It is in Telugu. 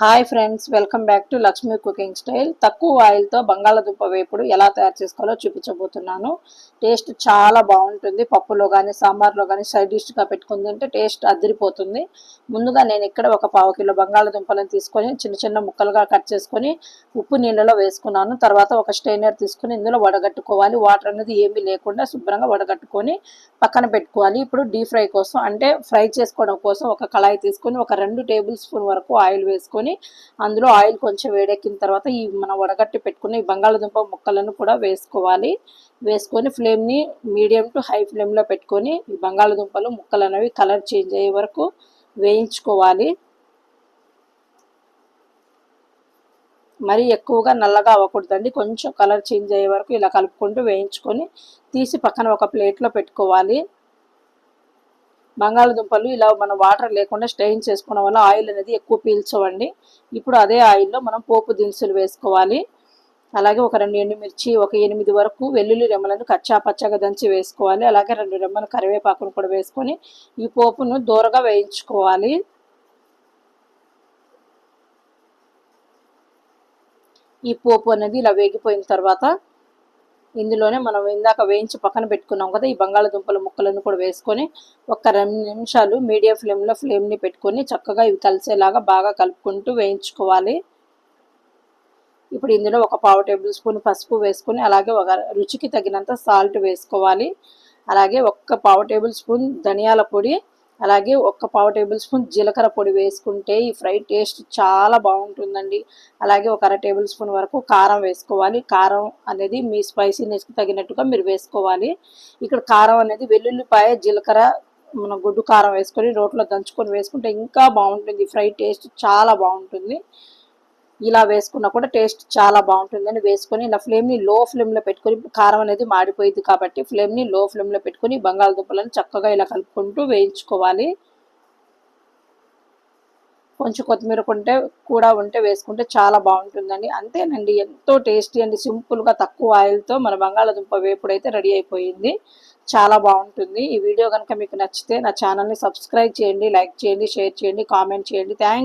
Hi friends welcome back to Lakshmi cooking style. తక్కువ ఆయిల్తో బంగాళదుంప వేపుడు ఎలా తయారు చేసుకోవాలో చూపించబోతున్నాను. టేస్ట్ చాలా బాగుంటుంది. పప్పులో కానీ సాంబార్లో కానీ సైడ్ డిష్గా పెట్టుకుని తింటే టేస్ట్ అదిరిపోతుంది. ముందుగా నేను ఇక్కడ ఒక పావు కిలో బంగాళదుంపలను తీసుకొని చిన్న చిన్న ముక్కలుగా కట్ చేసుకొని ఉప్పు నీళ్ళలో వేసుకున్నాను. తర్వాత ఒక స్టైనర్ తీసుకొని ఇందులో వడగట్టుకోవాలి. వాటర్ అనేది ఏమీ లేకుండా శుభ్రంగా వడగట్టుకొని పక్కన పెట్టుకోవాలి. ఇప్పుడు డీప్ ఫ్రై కోసం అంటే ఫ్రై చేసుకోవడం కోసం ఒక కళాయి తీసుకొని ఒక రెండు టేబుల్ స్పూన్ వరకు ఆయిల్ వేసుకొని అందులో ఆయిల్ కొంచెం వేడెక్కిన తర్వాత ఈ మనం వడగట్టి పెట్టుకున్న ఈ బంగాళదుంప ముక్కలను కూడా వేసుకోవాలి. వేసుకొని ఫ్లేమ్ని మీడియం టు హై ఫ్లేమ్లో పెట్టుకొని ఈ బంగాళదుంపలు ముక్కలు అనేవి కలర్ చేంజ్ అయ్యే వరకు వేయించుకోవాలి. మరి ఎక్కువగా నల్లగా అవ్వకూడదండి. కొంచెం కలర్ చేంజ్ అయ్యే వరకు ఇలా కలుపుకుంటూ వేయించుకొని తీసి పక్కన ఒక ప్లేట్లో పెట్టుకోవాలి. బంగాళదుంపలు ఇలా మనం వాటర్ లేకుండా స్టెయిన్ చేసుకోవడం వల్ల ఆయిల్ అనేది ఎక్కువ పీల్చవండి. ఇప్పుడు అదే ఆయిల్లో మనం పోపు దినుసులు వేసుకోవాలి. అలాగే ఒక రెండు ఎండుమిర్చి ఒక ఎనిమిది వరకు వెల్లుల్లి రెమ్మలను కచ్చా పచ్చగా దంచి వేసుకోవాలి. అలాగే రెండు రెమ్మలు కరివేపాకును కూడా వేసుకొని ఈ పోపును దూరగా వేయించుకోవాలి. ఈ పోపు అనేది ఇలా వేగిపోయిన తర్వాత ఇందులోనే మనం ఇందాక వేయించి పక్కన పెట్టుకున్నాం కదా ఈ బంగాళదుంపల ముక్కలను కూడా వేసుకొని ఒక రెండు నిమిషాలు మీడియం ఫ్లేమ్లో ఫ్లేమ్ని పెట్టుకొని చక్కగా ఇవి కలిసేలాగా బాగా కలుపుకుంటూ వేయించుకోవాలి. ఇప్పుడు ఇందులో ఒక పావు టేబుల్ స్పూన్ పసుపు వేసుకొని అలాగే ఒక రుచికి తగినంత సాల్ట్ వేసుకోవాలి. అలాగే ఒక్క పావు టేబుల్ స్పూన్ ధనియాల పొడి అలాగే ఒక్క పావు టేబుల్ స్పూన్ జీలకర్ర పొడి వేసుకుంటే ఈ ఫ్రై టేస్ట్ చాలా బాగుంటుందండి. అలాగే ఒక అర టేబుల్ స్పూన్ వరకు కారం వేసుకోవాలి. కారం అనేది మీ స్పైసీనెస్కి తగినట్టుగా మీరు వేసుకోవాలి. ఇక్కడ కారం అనేది వెల్లుల్లిపాయ జీలకర్ర మన గుడ్డు కారం వేసుకొని రోట్లో దంచుకొని వేసుకుంటే ఇంకా బాగుంటుంది. ఫ్రై టేస్ట్ చాలా బాగుంటుంది. ఇలా వేసుకున్నా కూడా టేస్ట్ చాలా బాగుంటుందని వేసుకొని ఇలా ఫ్లేమ్ని లో ఫ్లేమ్లో పెట్టుకొని కారం అనేది మాడిపోయింది కాబట్టి ఫ్లేమ్ని లో ఫ్లేమ్లో పెట్టుకొని బంగాళదుంపలను చక్కగా ఇలా కలుపుకుంటూ వేయించుకోవాలి. కొంచెం కొత్తిమీర కొంటే కూడా ఉంటే వేసుకుంటే చాలా బాగుంటుందండి. అంతేనండి ఎంతో టేస్టీ అండి. సింపుల్గా తక్కువ ఆయిల్తో మన బంగాళదుంప వేపుడు అయితే రెడీ అయిపోయింది. చాలా బాగుంటుంది. ఈ వీడియో కనుక మీకు నచ్చితే నా ఛానల్ని సబ్స్క్రైబ్ చేయండి లైక్ చేయండి షేర్ చేయండి కామెంట్ చేయండి. థ్యాంక్